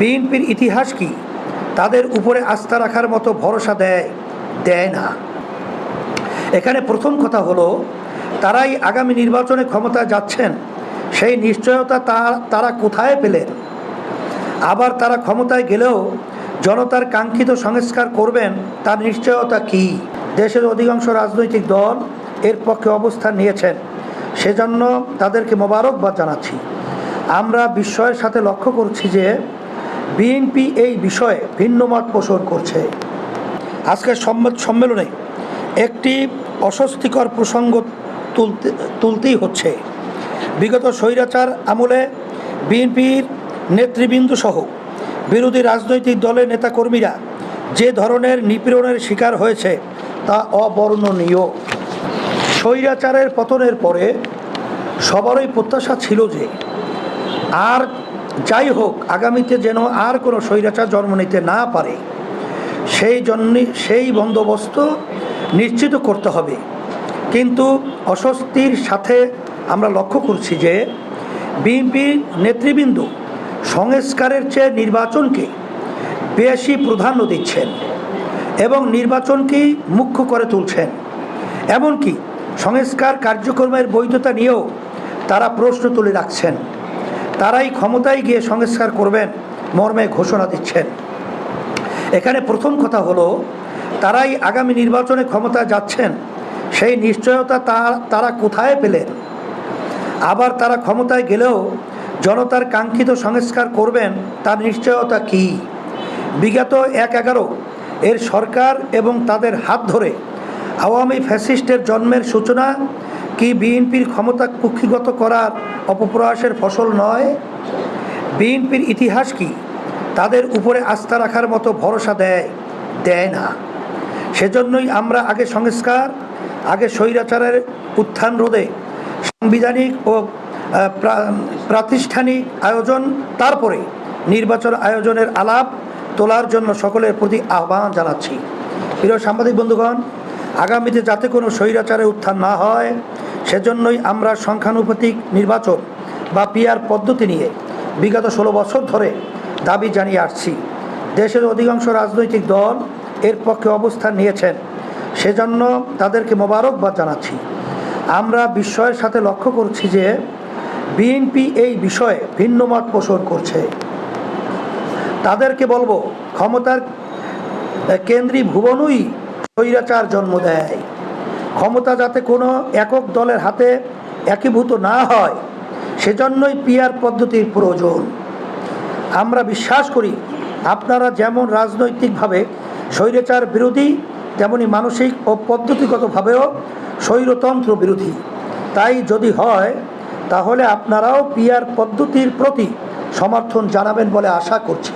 বিএনপির ইতিহাস কি? তাদের উপরে আস্থা রাখার মতো ভরসা দেয় দেয় না। এখানে প্রথম কথা হলো, তারাই আগামী নির্বাচনে ক্ষমতা যাচ্ছেন। সেই নিশ্চয়তা তারা কোথায় পেলেন? আবার তারা ক্ষমতায় গেলেও জনতার কাঙ্ক্ষিত সংস্কার করবেন, তার নিশ্চয়তা কি? দেশের অধিকাংশ রাজনৈতিক দল এর পক্ষে অবস্থান নিয়েছেন। সেজন্য তাদেরকে মোবারকবাদ জানাচ্ছি। আমরা বিস্ময়ের সাথে লক্ষ্য করছি যে বিএনপি এই বিষয়ে ভিন্ন মত পোষণ করছে। আজকের সম্মেলনে একটি অস্বস্তিকর প্রসঙ্গ তুলতে তুলতেই হচ্ছে। বিগত স্বৈরাচার আমলে বিএনপির নেতৃবৃন্দ সহ বিরোধী রাজনৈতিক দলের নেতাকর্মীরা যে ধরনের নিপীড়নের শিকার হয়েছে তা অবর্ণনীয়। স্বৈরাচারের পতনের পরে সবারই প্রত্যাশা ছিল যে আর যাই হোক, আগামীতে যেন আর কোনো স্বৈরাচার জন্ম নিতে না পারে, সেই জন্য সেই বন্দোবস্ত নিশ্চিত করতে হবে। কিন্তু অস্বস্তির সাথে আমরা লক্ষ্য করছি যে, বিএনপি নেতৃবৃন্দ সংস্কারের চেয়ে নির্বাচনকে বেশি প্রাধান্য দিচ্ছেন এবং নির্বাচনকেই মুখ্য করে তুলছেন। এমনকি সংস্কার কার্যক্রমের বৈধতা নিয়েও তারা প্রশ্ন তুলে রাখছেন। তারাই ক্ষমতায় গিয়ে সংস্কার করবেন মর্মে ঘোষণা দিচ্ছেন। এখানে প্রথম কথা হলো, তারাই আগামী নির্বাচনে ক্ষমতা যাচ্ছেন, সেই নিশ্চয়তা তারা কোথায় পেলেন? আবার তারা ক্ষমতায় গেলেও জনতার কাঙ্ক্ষিত সংস্কার করবেন, তার নিশ্চয়তা কি? বিগত এক এগারো, এর সরকার এবং তাদের হাত ধরে আওয়ামী ফ্যাসিস্টের জন্মের সূচনা কি বিএনপির ক্ষমতা কুক্ষিগত করার অপপ্রয়াসের ফসল নয়? বিএনপির ইতিহাস কি? তাদের উপরে আস্থা রাখার মতো ভরসা দেয় দেয় না। সেজন্যই আমরা আগে সংস্কার, আগে স্বৈরাচারের উত্থান রোধে সাংবিধানিক ও প্রাতিষ্ঠানিক আয়োজন, তারপরে নির্বাচন আয়োজনের আলাপ তোলার জন্য সকলের প্রতি আহ্বান জানাচ্ছি। প্রিয় সাংবাদিক বন্ধুগণ, আগামীতে যাতে কোনো স্বৈরাচারের উত্থান না হয় সেজন্যই আমরা সংখ্যানুপাতিক নির্বাচন বা পিআর পদ্ধতি নিয়ে বিগত ষোলো বছর ধরে দাবি জানিয়ে আসছি। দেশের অধিকাংশ রাজনৈতিক দল এর পক্ষে অবস্থান নিয়েছেন। সেজন্য তাদেরকে মোবারকবাদ জানাচ্ছি। আমরা বিস্ময়ের সাথে লক্ষ্য করছি যে বিএনপি এই বিষয়ে ভিন্ন মত পোষণ করছে। তাদেরকে বলব, ক্ষমতার কেন্দ্রী ভুবনই স্বৈরাচার জন্ম দেয়। ক্ষমতা যাতে কোনো একক দলের হাতে একীভূত না হয়, সেজন্যই পিয়ার পদ্ধতির প্রয়োজন। আমরা বিশ্বাস করি, আপনারা যেমন রাজনৈতিকভাবে স্বৈরাচার বিরোধী, তেমনি মানসিক ও পদ্ধতিগতভাবেও স্বৈরতন্ত্র বিরোধী। তাই যদি হয়, তাহলে আপনারাও পিআর পদ্ধতির প্রতি সমর্থন জানাবেন বলে আশা করছি।